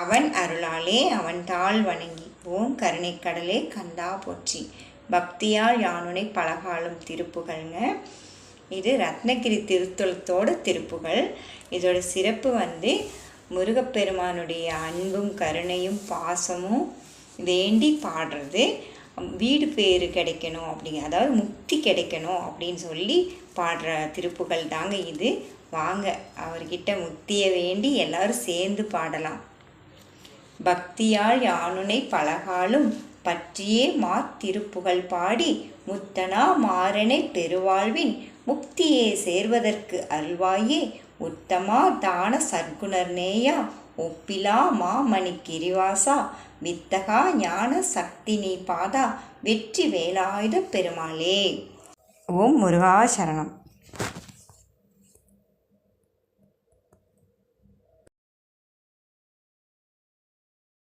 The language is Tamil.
அவன் அருளாலே அவன் தாழ் வணங்கி ஓம் கருணைக்கடலே கந்தா போற்றி. பக்தியால் யானுனை பலகாலும் திருப்புகள்ங்க. இது ரத்னகிரி திருத்தலத்தோட திருப்புகள். இதோட சிறப்பு வந்து முருகப்பெருமானுடைய அன்பும் கருணையும் பாசமும் வேண்டி பாடுறது. வீடு பேர் கிடைக்கணும் அப்படிங்க அதாவது முக்தி கிடைக்கணும் அப்படின்னு சொல்லி பாடுற திருப்புகள் தாங்க இது. வாங்க அவர்கிட்ட முக்தியை வேண்டி எல்லாரும் சேர்ந்து பாடலாம். பக்தியால் யானுனை பலகாலும் பற்றியே மாத்திருப்புகழ் பாடி முத்தனா மாறனை பெருவாழ்வின் முக்தியே சேர்வதற்கு அல்வாயே உத்தமா தான சர்க்குணர் நேயா ஒப்பிலா மாமணி கிரிவாசா வித்தகா ஞான சக்தி நீ பாதா வெற்றி வேலாயுத பெருமாளே. ஓம் முருகா சரணம்.